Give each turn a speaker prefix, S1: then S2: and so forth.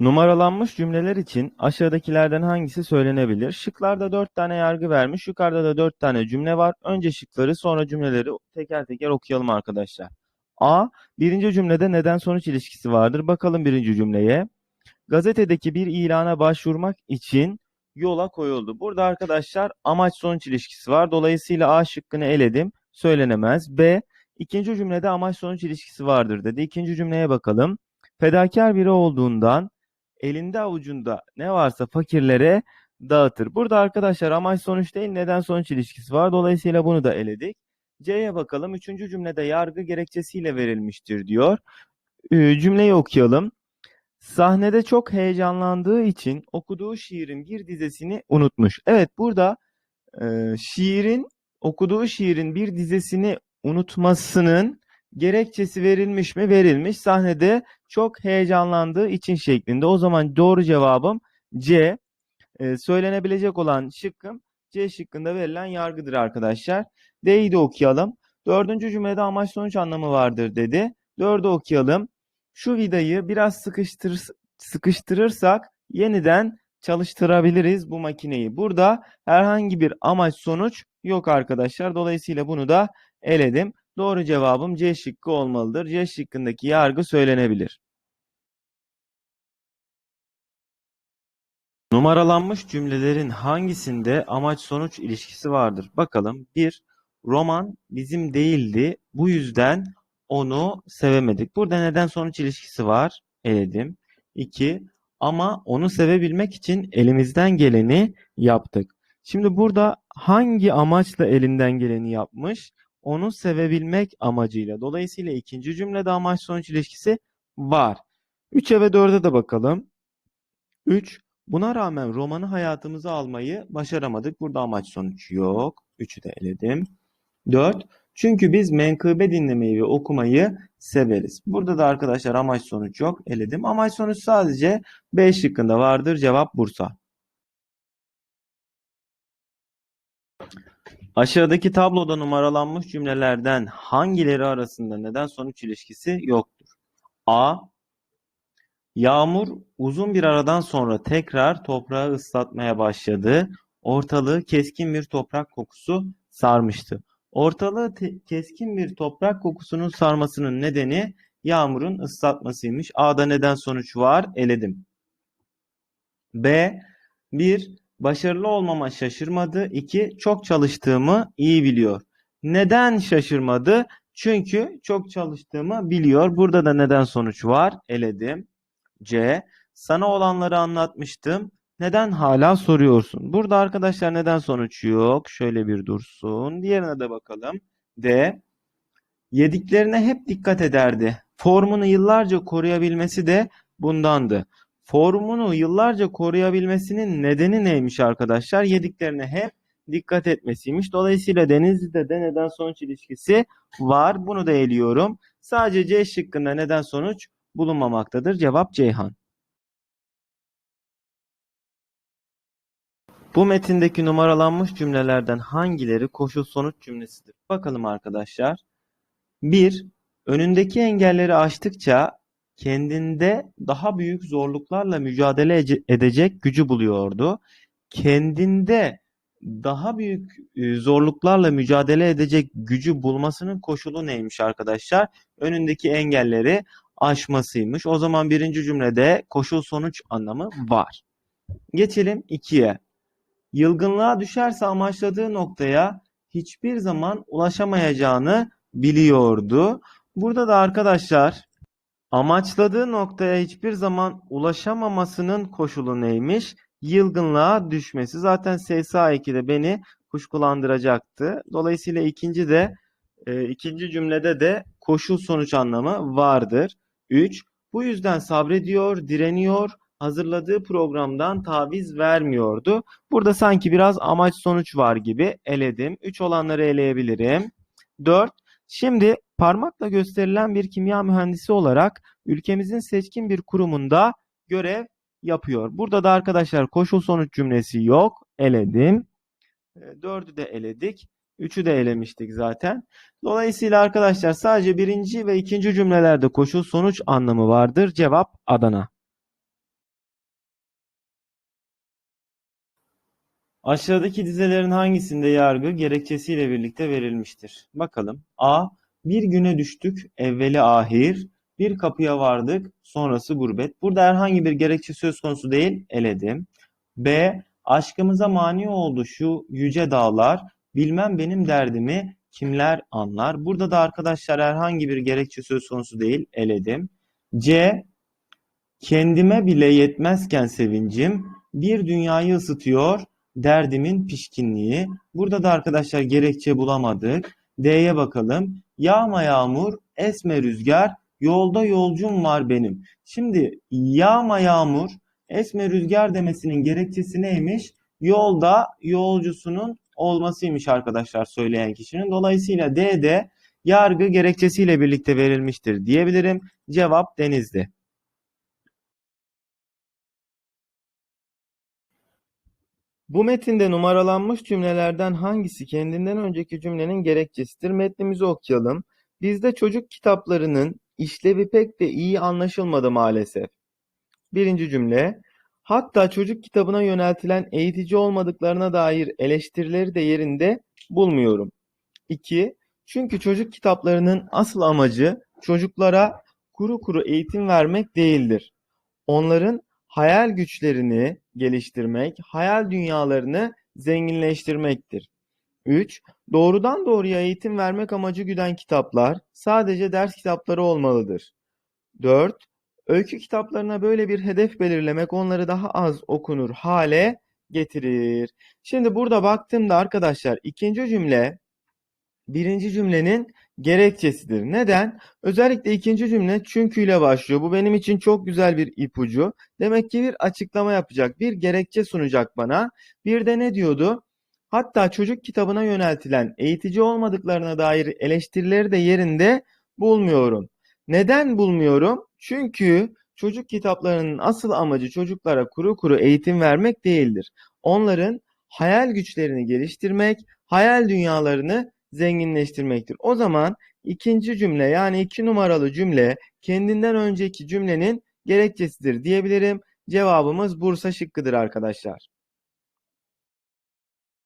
S1: Numaralanmış cümleler için aşağıdakilerden hangisi söylenebilir? Şıklarda 4 tane yargı vermiş. Yukarıda da 4 tane cümle var. Önce şıkları sonra cümleleri teker teker okuyalım arkadaşlar. A. Birinci cümlede neden sonuç ilişkisi vardır. Bakalım birinci cümleye. Gazetedeki bir ilana başvurmak için yola koyuldu. Burada arkadaşlar amaç sonuç ilişkisi var. Dolayısıyla A şıkkını eledim. Söylenemez. B. İkinci cümlede amaç sonuç ilişkisi vardır dedi. İkinci cümleye bakalım. Fedakar biri olduğundan elinde avucunda ne varsa fakirlere dağıtır. Burada arkadaşlar amaç sonuç değil neden sonuç ilişkisi var. Dolayısıyla bunu da eledik. C'ye bakalım. Üçüncü cümlede yargı gerekçesiyle verilmiştir diyor. Ee, cümleyi okuyalım. Sahnede çok heyecanlandığı için okuduğu şiirin bir dizesini unutmuş. Evet burada e, şiirin okuduğu şiirin bir dizesini unutmasının gerekçesi verilmiş mi? Verilmiş. Sahnede çok heyecanlandığı için şeklinde. O zaman doğru cevabım C. Ee, söylenebilecek olan şıkkım C şıkkında verilen yargıdır arkadaşlar. D'yi de okuyalım. Dördüncü cümlede amaç sonuç anlamı vardır dedi. Dördü okuyalım. Şu vidayı biraz sıkıştır, sıkıştırırsak yeniden çalıştırabiliriz bu makineyi. Burada herhangi bir amaç sonuç yok arkadaşlar. Dolayısıyla bunu da eledim. Doğru cevabım C şıkkı olmalıdır. C şıkkındaki yargı söylenebilir. Numaralanmış cümlelerin hangisinde amaç sonuç ilişkisi vardır? Bakalım. 1. Roman bizim değildi. Bu yüzden onu sevemedik. Burada neden sonuç ilişkisi var? Eledim. 2. Ama onu sevebilmek için elimizden geleni yaptık. Şimdi burada hangi amaçla elinden geleni yapmış? Onu sevebilmek amacıyla. Dolayısıyla ikinci cümlede amaç sonuç ilişkisi var. 3'e ve 4'e de bakalım. 3. Buna rağmen romanı hayatımıza almayı başaramadık. Burada amaç sonuç yok. 3'ü de eledim. 4. Çünkü biz menkıbe dinlemeyi ve okumayı severiz. Burada da arkadaşlar amaç sonuç yok. Eledim. Amaç sonuç sadece B şıkkında vardır. Cevap Bursa. Aşağıdaki tabloda numaralanmış cümlelerden hangileri arasında neden sonuç ilişkisi yoktur? A. Yağmur uzun bir aradan sonra tekrar toprağı ıslatmaya başladı. Ortalığı keskin bir toprak kokusu sarmıştı. Ortalığı keskin bir toprak kokusunun sarmasının nedeni yağmurun ıslatmasıymış. A'da neden sonuç var? Eledim. B. 1. Başarılı olmama şaşırmadı. 2. Çok çalıştığımı iyi biliyor. Neden şaşırmadı? Çünkü çok çalıştığımı biliyor. Burada da neden sonuç var? Eledim. C. Sana olanları anlatmıştım. Neden hala soruyorsun? Burada arkadaşlar neden sonuç yok? Şöyle bir dursun. Diğerine de bakalım. D. Yediklerine hep dikkat ederdi. Formunu yıllarca koruyabilmesi de bundandı. Formunu yıllarca koruyabilmesinin nedeni neymiş arkadaşlar? Yediklerine hep dikkat etmesiymiş. Dolayısıyla Denizli'de de neden sonuç ilişkisi var. Bunu da eliyorum. Sadece C şıkkında neden sonuç bulunmamaktadır. Cevap Ceyhan. Bu metindeki numaralanmış cümlelerden hangileri koşul sonuç cümlesidir? Bakalım arkadaşlar. 1. Önündeki engelleri aştıkça kendinde daha büyük zorluklarla mücadele ece- edecek gücü buluyordu. Kendinde daha büyük e, zorluklarla mücadele edecek gücü bulmasının koşulu neymiş arkadaşlar? Önündeki engelleri aşmasıymış. O zaman birinci cümlede koşul sonuç anlamı var. Geçelim 2'ye. Yılgınlığa düşerse amaçladığı noktaya hiçbir zaman ulaşamayacağını biliyordu. Burada da arkadaşlar amaçladığı noktaya hiçbir zaman ulaşamamasının koşulu neymiş? Yılgınlığa düşmesi. Zaten SSA 2'de beni kuşkulandıracaktı. Dolayısıyla ikinci de e, ikinci cümlede de koşul sonuç anlamı vardır. 3. Bu yüzden sabrediyor, direniyor, hazırladığı programdan taviz vermiyordu. Burada sanki biraz amaç sonuç var gibi eledim. 3 olanları eleyebilirim. 4. Şimdi parmakla gösterilen bir kimya mühendisi olarak ülkemizin seçkin bir kurumunda görev yapıyor. Burada da arkadaşlar koşul sonuç cümlesi yok. Eledim. Ee, dördü de eledik. Üçü de elemiştik zaten. Dolayısıyla arkadaşlar sadece birinci ve ikinci cümlelerde koşul sonuç anlamı vardır. Cevap Adana. Aşağıdaki dizelerin hangisinde yargı gerekçesiyle birlikte verilmiştir? Bakalım. A. Bir güne düştük, evveli ahir. Bir kapıya vardık, sonrası gurbet. Burada herhangi bir gerekçe söz konusu değil, eledim. B. Aşkımıza mani oldu şu yüce dağlar. Bilmem benim derdimi kimler anlar. Burada da arkadaşlar herhangi bir gerekçe söz konusu değil, eledim. C. Kendime bile yetmezken sevincim bir dünyayı ısıtıyor derdimin pişkinliği. Burada da arkadaşlar gerekçe bulamadık. D'ye bakalım. Yağma yağmur, esme rüzgar, yolda yolcum var benim. Şimdi yağma yağmur, esme rüzgar demesinin gerekçesi neymiş? Yolda yolcusunun olmasıymış arkadaşlar söyleyen kişinin. Dolayısıyla D'de yargı gerekçesiyle birlikte verilmiştir diyebilirim. Cevap denizdi. Bu metinde numaralanmış cümlelerden hangisi kendinden önceki cümlenin gerekçesidir? Metnimizi okuyalım. Bizde çocuk kitaplarının işlevi pek de iyi anlaşılmadı maalesef. Birinci cümle. Hatta çocuk kitabına yöneltilen eğitici olmadıklarına dair eleştirileri de yerinde bulmuyorum. 2. Çünkü çocuk kitaplarının asıl amacı çocuklara kuru kuru eğitim vermek değildir. Onların hayal güçlerini geliştirmek, hayal dünyalarını zenginleştirmektir. 3. Doğrudan doğruya eğitim vermek amacı güden kitaplar sadece ders kitapları olmalıdır. 4. Öykü kitaplarına böyle bir hedef belirlemek onları daha az okunur hale getirir. Şimdi burada baktığımda arkadaşlar ikinci cümle birinci cümlenin gerekçesidir. Neden? Özellikle ikinci cümle çünkü ile başlıyor. Bu benim için çok güzel bir ipucu. Demek ki bir açıklama yapacak, bir gerekçe sunacak bana. Bir de ne diyordu? Hatta çocuk kitabına yöneltilen eğitici olmadıklarına dair eleştirileri de yerinde bulmuyorum. Neden bulmuyorum? Çünkü çocuk kitaplarının asıl amacı çocuklara kuru kuru eğitim vermek değildir. Onların hayal güçlerini geliştirmek, hayal dünyalarını zenginleştirmektir. O zaman ikinci cümle yani iki numaralı cümle kendinden önceki cümlenin gerekçesidir diyebilirim. Cevabımız Bursa şıkkıdır arkadaşlar.